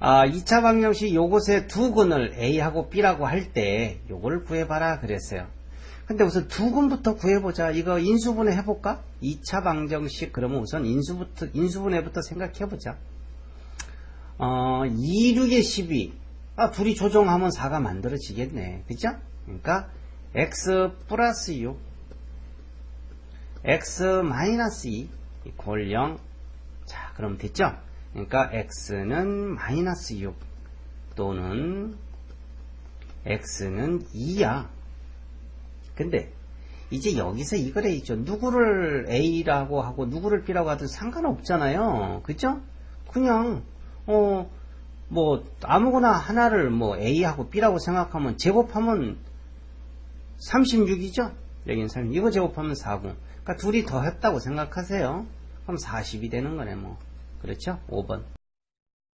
아, 2차 방정식 요것의 두 근을 A하고 B라고 할 때 요거를 구해봐라 그랬어요. 근데 우선 두 근부터 구해보자. 이거 인수분해 해볼까? 2차 방정식 그러면 우선 인수부터, 인수분해부터 생각해보자. 어, 2, 6에 12. 아, 둘이 조정하면 4가 만들어지겠네. 그죠? 그러니까 x 플러스 6 x 마이너스 2 이퀄 0 자, 그럼 됐죠? 그러니까 x는 마이너스 6 또는 x는 2야. 근데 이제 여기서 이거래 있죠. 누구를 A라고 하고 누구를 B라고 하든 상관없잖아요. 그죠? 그냥 어 뭐 아무거나 하나를 뭐 A하고 B라고 생각하면 제곱하면 36이죠? 여기는 3 이거 제곱하면 40. 그러니까 둘이 더 했다고 생각하세요. 그럼 40이 되는 거네 뭐. 그렇죠? 5번.